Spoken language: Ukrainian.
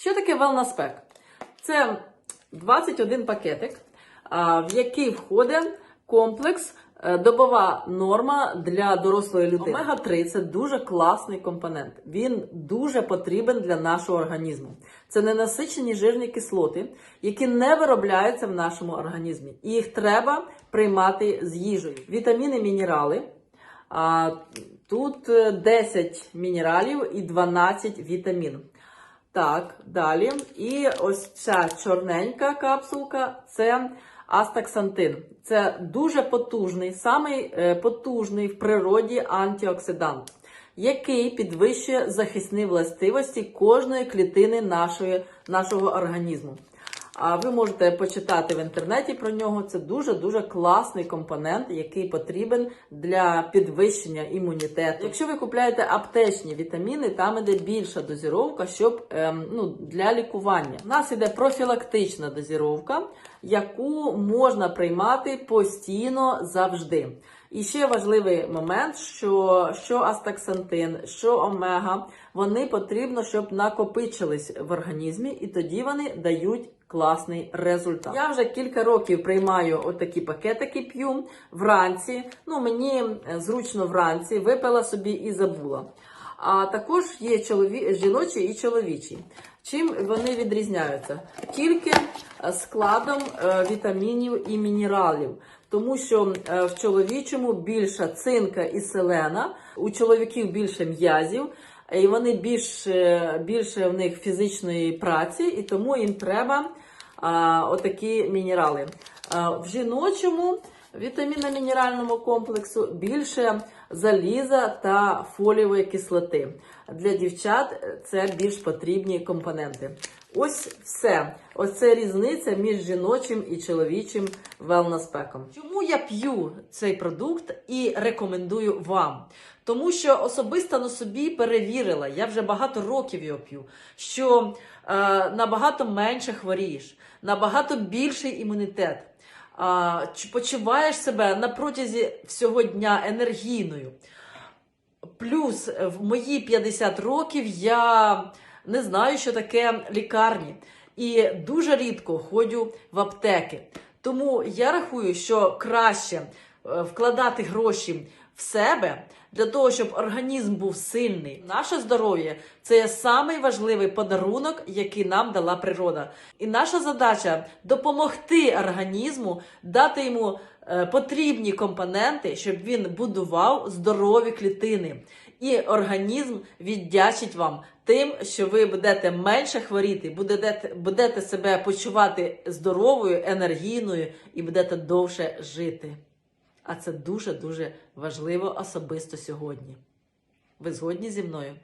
Що таке Wellness Pack? Це 21 пакетик, в який входить комплекс е, добова норма для дорослої людини. Омега-3 це дуже класний компонент. Він дуже потрібен для нашого організму. Це ненасичені жирні кислоти, які не виробляються в нашому організмі. І їх треба приймати з їжею. Вітаміни, мінерали. Тут е, 10 мінералів і 12 вітамінів. Так, далі. І ось ця чорненька капсулка це астаксантин. Це дуже потужний, самий е, потужний в природі антиоксидант, який підвищує захисні властивості кожної клітини нашої, нашого організму. Ви можете почитати в інтернеті про нього. Це дуже дуже класний компонент, який потрібен для підвищення імунітету. Якщо ви купуєте аптечні вітаміни, там іде більша дозіровка, щоб ем, ну для лікування. У нас іде профілактична дозіровка, яку можна приймати постійно завжди. І ще важливий момент, що, що астаксантин, що омега, вони потрібно, щоб накопичились в організмі, і тоді вони дають класний результат. Я вже кілька років приймаю отакі пакетики, п'ю вранці. Ну мені е, зручно вранці, випила собі і забула. А також є чолові... жіночі і чоловічі. Чим вони відрізняються? Тільки е, складом е, вітамінів і мінералів. Тому що в чоловічому більше цинка і селена, у чоловіків більше м'язів, і вони більш, е, більше в них фізичної праці, і тому їм треба а, отакі мінерали. А, в жіночому вітамінно-мінеральному комплексу більше заліза та фолієвої кислоти. Для дівчат це більш потрібні компоненти. Ось все. Ось це різниця між жіночим і чоловічим велнеспеком. Чому я п'ю цей продукт і рекомендую вам? Тому що особисто на собі перевірила, я вже багато років його п'ю, що е, набагато менше хворієш, набагато більший імунітет. Чи почуваєш себе на протязі всього дня енергійною. Плюс е, в мої 50 років я не знаю, що таке лікарні, і дуже рідко ходжу в аптеки. Тому я рахую, що краще е, вкладати гроші в себе для того, щоб організм був сильний. Наше здоров'я це є самий важливий подарунок, який нам дала природа. І наша задача допомогти організму, дати йому е, потрібні компоненти, щоб він будував здорові клітини. І організм віддячить вам тим, що ви будете менше хворіти, будете, будете себе почувати здоровою, енергійною і будете довше жити. А це дуже-дуже важливо особисто сьогодні. Ви згодні зі мною?